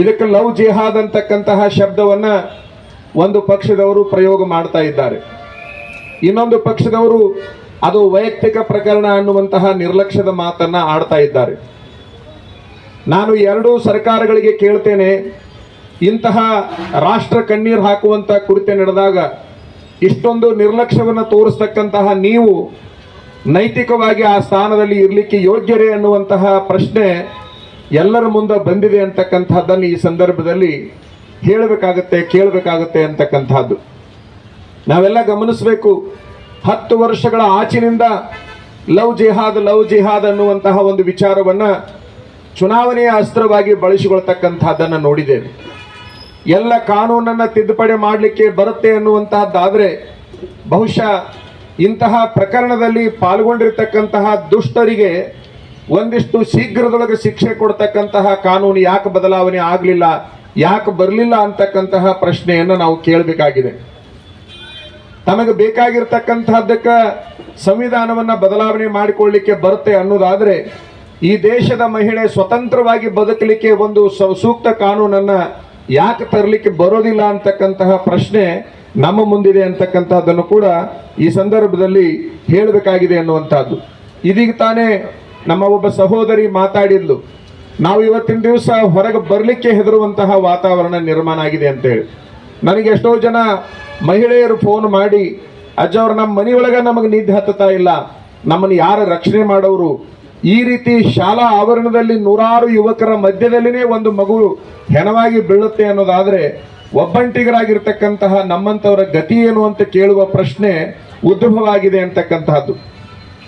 Speaker 5: ಇದಕ್ಕೆ ಲವ್ ಜಿಹಾದ್ ಅಂತಕ್ಕಂತಹ ಶಬ್ದವನ್ನ ಒಂದು ಪಕ್ಷದವರು ಪ್ರಯೋಗ ಮಾಡ್ತಾ ಇದ್ದಾರೆ. ಇನ್ನೊಂದು ಪಕ್ಷದವರು ಅದು ವೈಯಕ್ತಿಕ ಪ್ರಕರಣ ಅನ್ನುವಂತಹ ನಿರ್ಲಕ್ಷ್ಯದ ಮಾತನ್ನ ಆಡ್ತಾ ಇದ್ದಾರೆ. ನಾನು ಎರಡೂ ಸರ್ಕಾರಗಳಿಗೆ ಕೇಳ್ತೇನೆ, ಇಂತಹ ರಾಷ್ಟ್ರ ಕಣ್ಣೀರು ಹಾಕುವಂಥ ಕುರಿತೆ ನಡೆದಾಗ ಇಷ್ಟೊಂದು ನಿರ್ಲಕ್ಷ್ಯವನ್ನು ತೋರಿಸ್ತಕ್ಕಂತಹ ನೀವು ನೈತಿಕವಾಗಿ ಆ ಸ್ಥಾನದಲ್ಲಿ ಇರಲಿಕ್ಕೆ ಯೋಗ್ಯರೇ ಅನ್ನುವಂತಹ ಪ್ರಶ್ನೆ ಎಲ್ಲರ ಮುಂದೆ ಬಂದಿದೆ ಅಂತಕ್ಕಂಥದ್ದನ್ನು ಈ ಸಂದರ್ಭದಲ್ಲಿ ಹೇಳಬೇಕಾಗತ್ತೆ, ಕೇಳಬೇಕಾಗತ್ತೆ ಅಂತಕ್ಕಂಥದ್ದು. ನಾವೆಲ್ಲ ಗಮನಿಸಬೇಕು, ಹತ್ತು ವರ್ಷಗಳ ಆಚಿನಿಂದ ಲವ್ ಜಿಹಾದ್ ಲವ್ ಜಿಹಾದ್ ಅನ್ನುವಂತಹ ಒಂದು ವಿಚಾರವನ್ನ ಚುನಾವಣೆಯ ಅಸ್ತ್ರವಾಗಿ ಬಳಸಿಕೊಳ್ತಕ್ಕಂಥದ್ದನ್ನು ನೋಡಿದ್ದೇವೆ. ಎಲ್ಲ ಕಾನೂನನ್ನು ತಿದ್ದುಪಡಿ ಮಾಡಲಿಕ್ಕೆ ಬರುತ್ತೆ ಅನ್ನುವಂತಹದ್ದಾದರೆ ಬಹುಶಃ ಇಂತಹ ಪ್ರಕರಣದಲ್ಲಿ ಪಾಲ್ಗೊಂಡಿರ್ತಕ್ಕಂತಹ ದುಷ್ಟರಿಗೆ ಒಂದಿಷ್ಟು ಶೀಘ್ರದೊಳಗೆ ಶಿಕ್ಷೆ ಕೊಡ್ತಕ್ಕಂತಹ ಕಾನೂನು ಯಾಕೆ ಬದಲಾವಣೆ ಆಗಲಿಲ್ಲ, ಯಾಕೆ ಬರಲಿಲ್ಲ ಅಂತಕ್ಕಂತಹ ಪ್ರಶ್ನೆಯನ್ನು ನಾವು ಕೇಳಬೇಕಾಗಿದೆ. ತಮಗೆ ಬೇಕಾಗಿರ್ತಕ್ಕಂತಹದ್ದಕ್ಕೆ ಸಂವಿಧಾನವನ್ನ ಬದಲಾವಣೆ ಮಾಡಿಕೊಳ್ಳಿಕ್ಕೆ ಬರುತ್ತೆ ಅನ್ನೋದಾದ್ರೆ, ಈ ದೇಶದ ಮಹಿಳೆ ಸ್ವತಂತ್ರವಾಗಿ ಬದುಕಲಿಕ್ಕೆ ಒಂದು ಸೂಕ್ತ ಕಾನೂನನ್ನ ಯಾಕೆ ತರಲಿಕ್ಕೆ ಬರೋದಿಲ್ಲ ಅಂತಕ್ಕಂತಹ ಪ್ರಶ್ನೆ ನಮ್ಮ ಮುಂದಿದೆ ಅಂತಕ್ಕಂಥದ್ದನ್ನು ಕೂಡ ಈ ಸಂದರ್ಭದಲ್ಲಿ ಹೇಳಬೇಕಾಗಿದೆ ಅನ್ನುವಂಥದ್ದು. ಇದೀಗ ತಾನೇ ನಮ್ಮ ಒಬ್ಬ ಸಹೋದರಿ ಮಾತಾಡಿದ್ಲು, ನಾವು ಇವತ್ತಿನ ದಿವಸ ಹೊರಗೆ ಬರಲಿಕ್ಕೆ ಹೆದರುವಂತಹ ವಾತಾವರಣ ನಿರ್ಮಾಣ ಆಗಿದೆ ಅಂತೇಳಿ. ನನಗೆ ಎಷ್ಟೋ ಜನ ಮಹಿಳೆಯರು ಫೋನ್ ಮಾಡಿ ಅಜ್ಜವ್ರು ನಮ್ಮ ಮನೆಯೊಳಗೆ ನಮಗೆ ನಿದ್ದೆ ಹತ್ತತಾ ಇಲ್ಲ. ನಮ್ಮನ್ನು ಯಾರು ರಕ್ಷಣೆ ಮಾಡೋರು? ಈ ರೀತಿ ಶಾಲಾ ಆವರಣದಲ್ಲಿ ನೂರಾರು ಯುವಕರ ಮಧ್ಯದಲ್ಲಿನೇ ಒಂದು ಮಗು ಹೆಣವಾಗಿ ಬೀಳುತ್ತೆ ಅನ್ನೋದಾದ್ರೆ, ಒಬ್ಬಂಟಿಗರಾಗಿರ್ತಕ್ಕಂತಹ ನಮ್ಮಂಥವರ ಗತಿ ಏನು ಅಂತ ಕೇಳುವ ಪ್ರಶ್ನೆ ಉದ್ಭವವಾಗಿದೆ ಅಂತಕ್ಕಂತಹದ್ದು.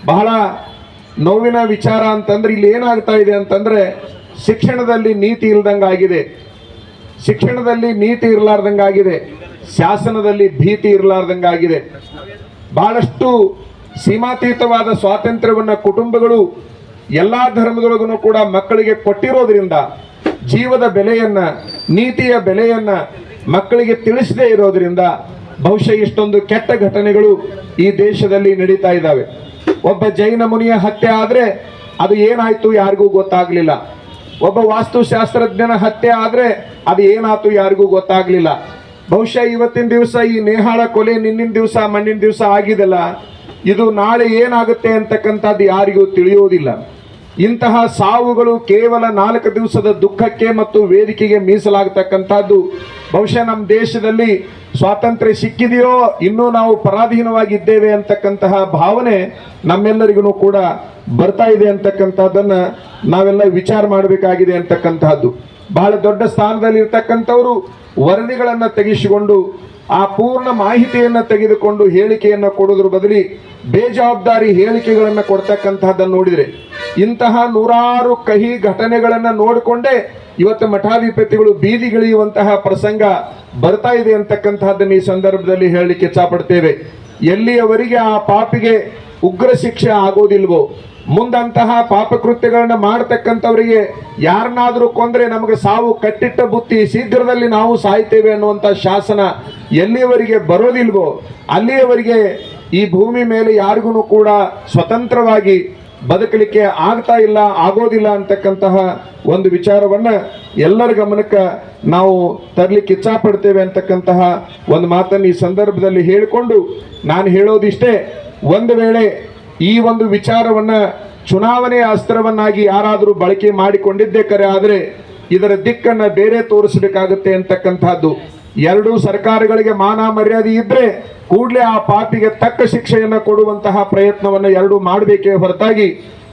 Speaker 5: ಬಹಳ ನೋವಿನ ವಿಚಾರ ಅಂತಂದ್ರೆ ಇಲ್ಲಿ ಏನಾಗ್ತಾ ಇದೆ ಅಂತಂದ್ರೆ ಶಿಕ್ಷಣದಲ್ಲಿ ನೀತಿ ಇಲ್ದಂಗಾಗಿದೆ. ಶಿಕ್ಷಣದಲ್ಲಿ ನೀತಿ ಇರಲಾರ್ದಂಗಾಗಿದೆ. ಶಾಸನದಲ್ಲಿ ಭೀತಿ ಇರಲಾರ್ದಂಗಾಗಿದೆ. ಬಹಳಷ್ಟು ಸೀಮಾತೀತವಾದ ಸ್ವಾತಂತ್ರ್ಯವನ್ನು ಕುಟುಂಬಗಳು ಎಲ್ಲ ಧರ್ಮದೊಳಗೂ ಕೂಡ ಮಕ್ಕಳಿಗೆ ಕೊಟ್ಟಿರೋದ್ರಿಂದ ಜೀವದ ಬೆಲೆಯನ್ನ, ನೀತಿಯ ಬೆಲೆಯನ್ನ ಮಕ್ಕಳಿಗೆ ತಿಳಿಸದೇ ಇರೋದ್ರಿಂದ ಬಹುಶಃ ಇಷ್ಟೊಂದು ಕೆಟ್ಟ ಘಟನೆಗಳು ಈ ದೇಶದಲ್ಲಿ ನಡೀತಾ ಇದ್ದಾವೆ. ಒಬ್ಬ ಜೈನ ಮುನಿಯ ಹತ್ಯೆ ಆದ್ರೆ ಅದು ಏನಾಯ್ತು ಯಾರಿಗೂ ಗೊತ್ತಾಗ್ಲಿಲ್ಲ. ಒಬ್ಬ ವಾಸ್ತುಶಾಸ್ತ್ರಜ್ಞನ ಹತ್ಯೆ ಆದ್ರೆ ಅದು ಏನಾಯ್ತು ಯಾರಿಗೂ ಗೊತ್ತಾಗ್ಲಿಲ್ಲ. ಬಹುಶಃ ಇವತ್ತಿನ ದಿವಸ ಈ ನೇಹಾಳ ಕೊಲೆ ನಿನ್ನಿನ ದಿವಸ, ಮಣ್ಣಿನ ದಿವಸ ಆಗಿದೆಲ್ಲ. ಇದು ನಾಳೆ ಏನಾಗುತ್ತೆ ಅಂತಕ್ಕಂಥದ್ದು ಯಾರಿಗೂ ತಿಳಿಯೋದಿಲ್ಲ. ಇಂತಹ ಸಾವುಗಳು ಕೇವಲ ನಾಲ್ಕು ದಿವಸದ ದುಃಖಕ್ಕೆ ಮತ್ತು ವೇದಿಕೆಗೆ ಮೀಸಲಾಗತಕ್ಕಂಥದ್ದು. ಬಹುಶಃ ನಮ್ಮ ದೇಶದಲ್ಲಿ ಸ್ವಾತಂತ್ರ್ಯ ಸಿಕ್ಕಿದೆಯೋ, ಇನ್ನೂ ನಾವು ಪರಾಧೀನವಾಗಿದ್ದೇವೆ ಅಂತಕ್ಕಂತಹ ಭಾವನೆ ನಮ್ಮೆಲ್ಲರಿಗೂ ಕೂಡ ಬರ್ತಾ ಇದೆ ಅಂತಕ್ಕಂಥದ್ದನ್ನ ನಾವೆಲ್ಲ ವಿಚಾರ ಮಾಡಬೇಕಾಗಿದೆ ಅಂತಕ್ಕಂತಹದ್ದು ಬಹಳ ದೊಡ್ಡ ಸ್ಥಾನದಲ್ಲಿ ಇರ್ತಕ್ಕಂಥವರು ವರದಿಗಳನ್ನು ತೆಗೆಸಿಕೊಂಡು ಆ ಪೂರ್ಣ ಮಾಹಿತಿಯನ್ನು ತೆಗೆದುಕೊಂಡು ಹೇಳಿಕೆಯನ್ನು ಕೊಡೋದ್ರ ಬದಲಿ ಬೇಜವಾಬ್ದಾರಿ ಹೇಳಿಕೆಗಳನ್ನು ಕೊಡ್ತಕ್ಕಂತಹದ್ದನ್ನು ನೋಡಿದರೆ ಇಂತಹ ನೂರಾರು ಕಹಿ ಘಟನೆಗಳನ್ನು ನೋಡಿಕೊಂಡೇ ಇವತ್ತು ಮಠಾಧಿಪತಿಗಳು ಬೀದಿಗಿಳಿಯುವಂತಹ ಪ್ರಸಂಗ ಬರ್ತಾ ಇದೆ ಅಂತಕ್ಕಂತಹದ್ದನ್ನು ಈ ಸಂದರ್ಭದಲ್ಲಿ ಹೇಳಲಿಕ್ಕೆ ಇಚ್ಛಪಡ್ತೇವೆ. ಎಲ್ಲಿಯವರಿಗೆ ಆ ಪಾಪಿಗೆ ಉಗ್ರ ಶಿಕ್ಷೆ ಆಗೋದಿಲ್ವೋ ಮುಂದಂತಹ ಪಾಪಕೃತ್ಯಗಳನ್ನ ಮಾಡ್ತಕ್ಕಂಥವರಿಗೆ ಯಾರನ್ನಾದರೂ ಕೊಂದ್ರೆ ನಮಗೆ ಸಾವು ಕಟ್ಟಿಟ್ಟ ಬುತ್ತಿ ಶೀಘ್ರದಲ್ಲಿ ನಾವು ಸಾಯ್ತೇವೆ ಅನ್ನುವಂಥ ಶಾಸನ ಎಲ್ಲಿಯವರಿಗೆ ಬರೋದಿಲ್ವೋ ಅಲ್ಲಿಯವರಿಗೆ ಈ ಭೂಮಿ ಮೇಲೆ ಯಾರಿಗೂ ಕೂಡ ಸ್ವತಂತ್ರವಾಗಿ ಬದುಕಲಿಕ್ಕೆ ಆಗ್ತಾ ಇಲ್ಲ, ಆಗೋದಿಲ್ಲ ಅಂತಕ್ಕಂತಹ ಒಂದು ವಿಚಾರವನ್ನ ಎಲ್ಲರ ಗಮನಕ್ಕೆ ನಾವು ತರಲಿಕ್ಕೆ ಇಚ್ಛಾಪಡ್ತೇವೆ ಅಂತಕ್ಕಂತಹ ಒಂದು ಮಾತನ್ನು ಈ ಸಂದರ್ಭದಲ್ಲಿ ಹೇಳಿಕೊಂಡು ನಾನು ಹೇಳೋದಿಷ್ಟೇ. ಒಂದು ವೇಳೆ ಈ ಒಂದು ವಿಚಾರವನ್ನ ಚುನಾವಣೆಯ ಅಸ್ತ್ರವನ್ನಾಗಿ ಯಾರಾದರೂ ಬಳಕೆ ಮಾಡಿಕೊಂಡಿದ್ದೇ ಕರೆ, ಆದರೆ ಇದರ ದಿಕ್ಕನ್ನ ಬೇರೆ ತೋರಿಸಬೇಕಾಗುತ್ತೆ ಅಂತಕ್ಕಂಥದ್ದು. ಎರಡೂ ಸರ್ಕಾರಗಳಿಗೆ ಮಾನ ಮರ್ಯಾದೆ ಇದ್ರೆ ಕೂಡಲೇ ಆ ಪಾಪಿಗೆ ತಕ್ಕ ಶಿಕ್ಷೆಯನ್ನು ಕೊಡುವಂತಹ ಪ್ರಯತ್ನವನ್ನು ಎರಡೂ ಮಾಡಬೇಕೇ ಹೊರತಾಗಿ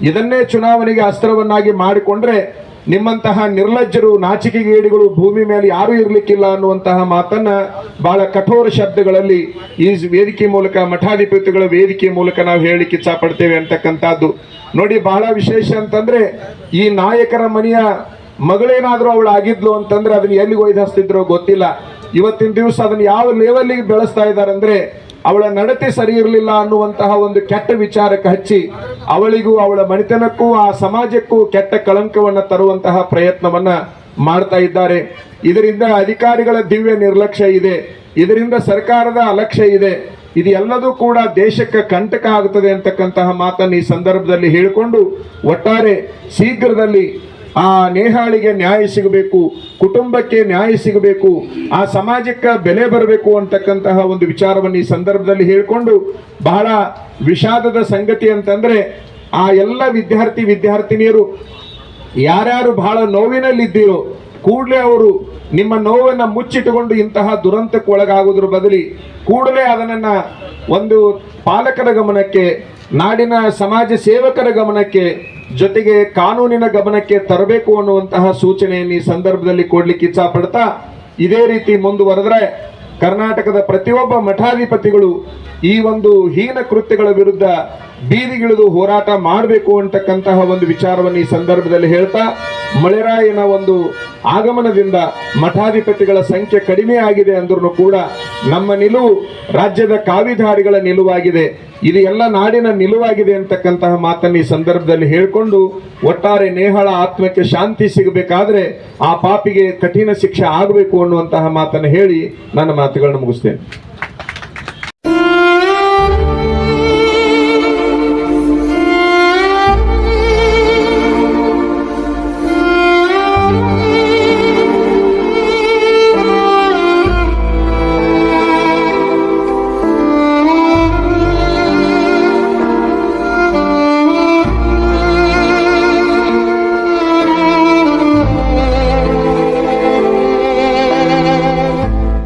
Speaker 5: ಇದನ್ನೇ ಚುನಾವಣೆಗೆ ಅಸ್ತ್ರವನ್ನಾಗಿ ಮಾಡಿಕೊಂಡ್ರೆ ನಿಮ್ಮಂತಹ ನಿರ್ಲಜ್ಜರು, ನಾಚಿಕೆಗೇಡಿಗಳು ಭೂಮಿ ಮೇಲೆ ಯಾರೂ ಇರಲಿಕ್ಕಿಲ್ಲ ಅನ್ನುವಂತಹ ಮಾತನ್ನ ಬಹಳ ಕಠೋರ ಶಬ್ದಗಳಲ್ಲಿ ಈ ವೇದಿಕೆ ಮೂಲಕ, ಮಠಾಧಿಪತಿಗಳ ವೇದಿಕೆ ಮೂಲಕ ನಾವು ಹೇಳಲಿಕ್ಕೆ ಇಚ್ಛಪಡ್ತೇವೆ ಅಂತಕ್ಕಂಥದ್ದು. ನೋಡಿ, ಬಹಳ ವಿಶೇಷ ಅಂತಂದ್ರೆ ಈ ನಾಯಕರ ಮನೆಯ ಮಗಳೇನಾದ್ರೂ ಅವಳು ಆಗಿದ್ಲು ಅಂತಂದ್ರೆ ಅದನ್ನ ಎಲ್ಲಿಗೆ ಒಯ್ದು ಹಸ್ತಿದ್ರು ಗೊತ್ತಿಲ್ಲ. ಇವತ್ತಿನ ದಿವಸ ಅದನ್ನ ಯಾವ ಲೆವೆಲ್ಗೆ ಬೆಳೆಸ್ತಾ ಇದ್ದಾರೆ ಅಂದ್ರೆ ಅವಳ ನಡತೆ ಸರಿ ಇರಲಿಲ್ಲ ಅನ್ನುವಂತಹ ಒಂದು ಕೆಟ್ಟ ವಿಚಾರಕ್ಕೆ ಹಚ್ಚಿ ಅವಳಿಗೂ ಅವಳ ಮನೆತನಕ್ಕೂ ಆ ಸಮಾಜಕ್ಕೂ ಕೆಟ್ಟ ಕಳಂಕವನ್ನ ತರುವಂತಹ ಪ್ರಯತ್ನವನ್ನ ಮಾಡ್ತಾ ಇದ್ದಾರೆ. ಇದರಿಂದ ಅಧಿಕಾರಿಗಳ ದಿವ್ಯ ನಿರ್ಲಕ್ಷ್ಯ ಇದೆ. ಇದರಿಂದ ಸರ್ಕಾರದ ಅಲಕ್ಷ್ಯ ಇದೆ. ಇದು ಎಲ್ಲದೂ ಕೂಡ ದೇಶಕ್ಕೆ ಕಂಟಕ ಆಗುತ್ತದೆ ಅಂತಕ್ಕಂತಹ ಮಾತನ್ನು ಈ ಸಂದರ್ಭದಲ್ಲಿ ಹೇಳಿಕೊಂಡು ಒಟ್ಟಾರೆ ಶೀಘ್ರದಲ್ಲಿ ಆ ನೇಹಾಳಿಗೆ ನ್ಯಾಯ ಸಿಗಬೇಕು, ಕುಟುಂಬಕ್ಕೆ ನ್ಯಾಯ ಸಿಗಬೇಕು, ಆ ಸಮಾಜಕ್ಕೆ ಬೆಲೆ ಬರಬೇಕು ಅಂತಕ್ಕಂತಹ ಒಂದು ವಿಚಾರವನ್ನು ಈ ಸಂದರ್ಭದಲ್ಲಿ ಹೇಳಿಕೊಂಡು ಬಹಳ ವಿಷಾದದ ಸಂಗತಿ ಅಂತಂದ್ರೆ ಆ ಎಲ್ಲ ವಿದ್ಯಾರ್ಥಿ ವಿದ್ಯಾರ್ಥಿನಿಯರು ಯಾರ್ಯಾರು ಬಹಳ ನೋವಿನಲ್ಲಿದ್ದೀರೋ ಕೂಡಲೇ ಅವರು ನಿಮ್ಮ ನೋವನ್ನು ಮುಚ್ಚಿಟ್ಟುಕೊಂಡು ಇಂತಹ ದುರಂತಕ್ಕೆ ಒಳಗಾಗೋದ್ರ ಬದಲಿ ಕೂಡಲೇ ಅದನ್ನ ಒಂದು ಪಾಲಕರ ಗಮನಕ್ಕೆ, ನಾಡಿನ ಸಮಾಜ ಸೇವಕರ ಗಮನಕ್ಕೆ ಜೊತೆಗೆ ಕಾನೂನಿನ ಗಮನಕ್ಕೆ ತರಬೇಕು ಅನ್ನುವಂತಹ ಸೂಚನೆಯನ್ನು ಈ ಸಂದರ್ಭದಲ್ಲಿ ಕೊಡ್ಲಿಕ್ಕೆ ಇಚ್ಛಾ ಪಡ್ತಾ ಇದೇ ರೀತಿ ಮುಂದುವರೆದ್ರೆ ಕರ್ನಾಟಕದ ಪ್ರತಿಯೊಬ್ಬ ಮಠಾಧಿಪತಿಗಳು ಈ ಒಂದು ಹೀನ ಕೃತ್ಯಗಳ ವಿರುದ್ಧ ಬೀದಿಗಿಳಿದು ಹೋರಾಟ ಮಾಡಬೇಕು ಅಂತಕ್ಕಂತಹ ಒಂದು ವಿಚಾರವನ್ನು ಈ ಸಂದರ್ಭದಲ್ಲಿ ಹೇಳ್ತಾ, ಮಳೆರಾಯನ ಒಂದು ಆಗಮನದಿಂದ ಮಠಾಧಿಪತಿಗಳ ಸಂಖ್ಯೆ ಕಡಿಮೆ ಆಗಿದೆ ಅಂದ್ರೂ ಕೂಡ ನಮ್ಮ ನಿಲುವು ರಾಜ್ಯದ ಕಾವಿಧಾರಿಗಳ ನಿಲುವಾಗಿದೆ. ಇದು ಎಲ್ಲ ನಾಡಿನ ನಿಲುವಾಗಿದೆ ಅಂತಕ್ಕಂತಹ ಮಾತನ್ನು ಈ ಸಂದರ್ಭದಲ್ಲಿ ಹೇಳಿಕೊಂಡು, ಒಟ್ಟಾರೆ ನೇಹಳ ಆತ್ಮಕ್ಕೆ ಶಾಂತಿ ಸಿಗಬೇಕಾದ್ರೆ ಆ ಪಾಪಿಗೆ ಕಠಿಣ ಶಿಕ್ಷೆ ಆಗಬೇಕು ಅನ್ನುವಂತಹ ಮಾತನ್ನು ಹೇಳಿ ನನ್ನ ಮಾತುಗಳನ್ನು ಮುಗಿಸ್ತೇನೆ.